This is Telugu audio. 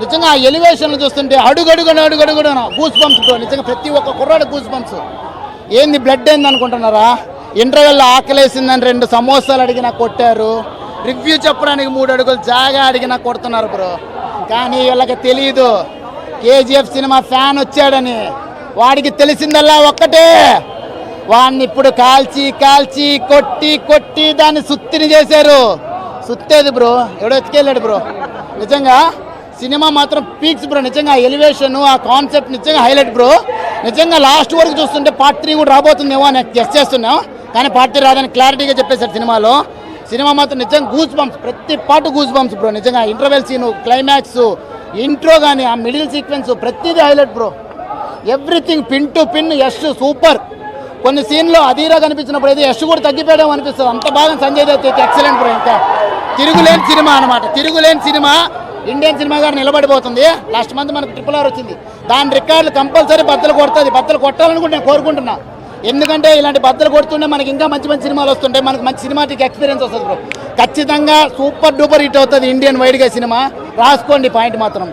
నిజంగా ఆ ఎలివేషన్లు చూస్తుంటే అడుగడుగున అడుగడుగున గూస్ బంప్స్ నిజంగా ప్రతి ఒక్క కుర్రాడు గూస్ బంప్స్ ఏంది బ్లడ్ ఏంది అనుకుంటున్నారా? ఇంటర్వెల్లో ఆకలేసిందని రెండు సమోసాలు అడిగినా కొట్టారు. రివ్యూ చెప్పడానికి మూడు అడుగులు జాగా అడిగినా కొడుతున్నారు బ్రో కానీ వీళ్ళకి తెలియదు కేజీఎఫ్ సినిమా ఫ్యాన్ వచ్చాడని. వాడికి తెలిసిందల్లా ఒక్కటే. వాడిని ఇప్పుడు కాల్చి కాల్చి కొట్టి కొట్టి దాన్ని సుత్తిని చేశారు. సుత్తేది బ్రో ఎవడో ఎత్తుకెళ్ళాడు బ్రో నిజంగా సినిమా మాత్రం పీక్స్ బ్రో. నిజంగా ఎలివేషన్ ఆ కాన్సెప్ట్ నిజంగా హైలైట్ బ్రో. నిజంగా లాస్ట్ వరకు చూస్తుంటే పార్ట్ త్రీ కూడా రాబోతుందేమో అని గెస్ చేస్తున్నాం. కానీ పార్ట్ త్రీ రాదని క్లారిటీగా చెప్పేశారు సినిమాలో. సినిమా మాత్రం నిజంగా గూస్ బంప్స్ ప్రతి పాటు గూస్ బంప్స్ బ్రో. నిజంగా ఇంటర్వెల్ సీను క్లైమాక్స్ ఇంట్రో కానీ ఆ మిడిల్ సీక్వెన్స్ ప్రతిదీ highlight bro. Everything pin to pin Yash super. కొన్ని సీన్లో అధీరా కనిపించినప్పుడు అయితే యష్ కూడా తగ్గిపోయడం అనిపిస్తుంది. అంత బాగా సంజయ్ దత్ అయితే ఎక్సలెంట్ బ్రో ఇంకా. తిరుగులేని సినిమా అనమాట తిరుగులేని సినిమా. ఇండియన్ సినిమా గారు నిలబడిపోతుంది. లాస్ట్ మంత్ మనకు ట్రిపుల్ ఆర్ వచ్చింది. దాని రికార్డులు కంపల్సరీ బద్దలు కొడుతుంది. బద్దలు కొట్టాలని కూడా నేను కోరుకుంటున్నా. ఎందుకంటే ఇలాంటి బద్దలు కొడుతుంటే మనకి ఇంకా మంచి మంచి సినిమాలు వస్తుంటాయి. మనకు మంచి సినిమాటిక్ ఎక్స్పీరియన్స్ వస్తుంది బ్రో ఖచ్చితంగా సూపర్ డూపర్ హిట్ అవుతుంది ఇండియన్ వైడ్గా సినిమా. రాసుకోండి పాయింట్ మాత్రం